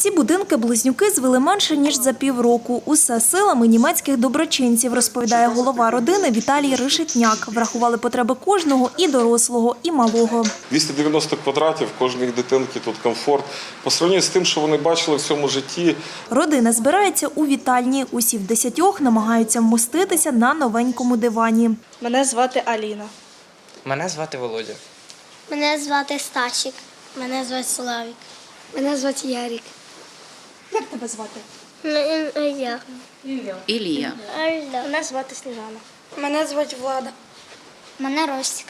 Ці будинки близнюки звели менше ніж за півроку. Усе силами німецьких доброчинців, розповідає голова родини Віталій Ришетняк. Врахували потреби кожного і дорослого, і малого. 290 квадратів, кожної дитинки тут комфорт. По сравненню з тим, що вони бачили в цьому житті, Родина збирається у вітальні. Усі в десятьох намагаються вмоститися на новенькому дивані. Мене звати Аліна. Мене звати Володя. Мене звати Стачик. Мене звати Славік. Мене звати Ярік. Як тебе звати? Ілля. Ілія. Мене звати Сніжана. Мене звати Влада. Мене Ростик.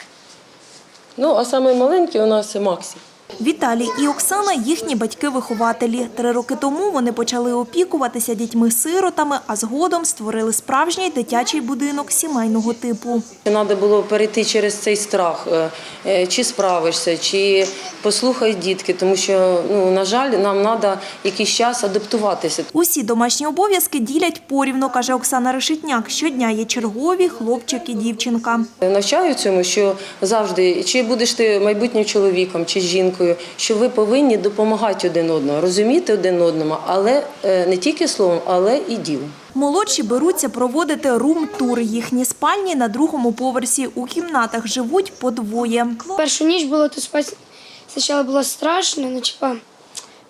Ну, а самий маленький у нас Максі. Віталій і Оксана – їхні батьки-вихователі. Три роки тому вони почали опікуватися дітьми-сиротами, а згодом створили справжній дитячий будинок сімейного типу. Треба було перейти через цей страх, е, е, чи справишся, чи послухай дітки, тому що, ну, на жаль, нам треба якийсь час адаптуватися. Усі домашні обов'язки ділять порівно, каже Оксана Решетняк. Щодня є чергові хлопчик і дівчинка. Навчаю цьому, що завжди, чи будеш ти майбутнім чоловіком, чи жінкою, що ви повинні допомагати один одному, розуміти один одному, але е, не тільки словом, але і ділом. Молодші беруться проводити рум-тур. Їхні спальні на другому поверсі. У кімнатах живуть по двоє. Першу ніч було тут спати. Спочатку було страшно, ну типа,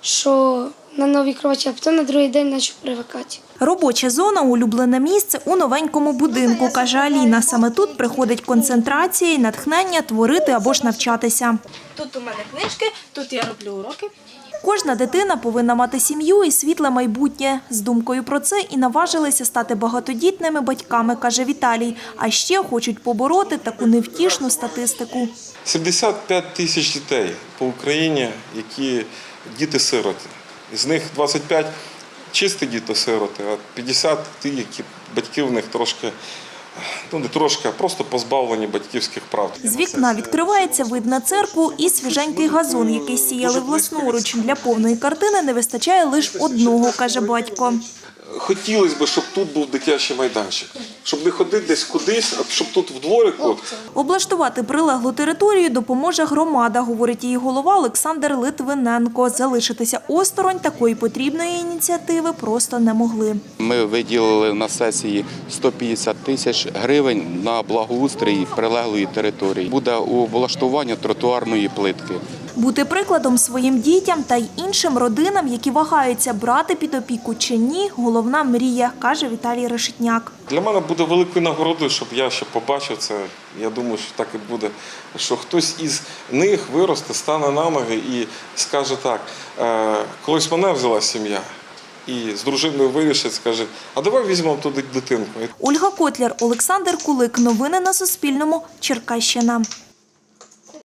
що на новій кроваті, а потім на другий день почав привикати. Робоча зона – улюблене місце у новенькому будинку, каже Аліна. Саме тут приходить концентрація і натхнення творити або ж навчатися. Тут у мене книжки, тут я роблю уроки. Кожна дитина повинна мати сім'ю і світле майбутнє. З думкою про це і наважилися стати багатодітними батьками, каже Віталій. А ще хочуть побороти таку невтішну статистику. 75 тисяч дітей по Україні, які діти-сироти. З них 25 чисті діти-сироти, а 50 ті, які батьки в них трошки, ну не трошки, а просто позбавлені батьківських прав. З вікна відкривається вид на церкву і свіженький газон, який сіяли власноруч. Для повної картини не вистачає лише одного, каже батько. Хотілося б, щоб тут був дитячий майданчик, щоб не ходити десь кудись, а щоб тут в дворику Облаштувати прилеглу територію допоможе громада, говорить її голова Олександр Литвиненко. Залишитися осторонь такої потрібної ініціативи просто не могли. Ми виділили на сесії 150 тисяч гривень на благоустрій прилеглої території. Буде облаштування тротуарної плитки. Бути прикладом своїм дітям та й іншим родинам, які вагаються брати під опіку чи ні, головна мрія, каже Віталій Решетняк. Для мене буде великою нагородою, щоб я ще побачив це. Я думаю, що так і буде. Що хтось із них виросте, стане на ноги і скаже так: е, колись мене взяла сім'я, і з дружиною вирішить, скаже, а давай візьмемо туди дитинку. Ольга Котляр, Олександр Кулик. Новини на Суспільному. Черкащина.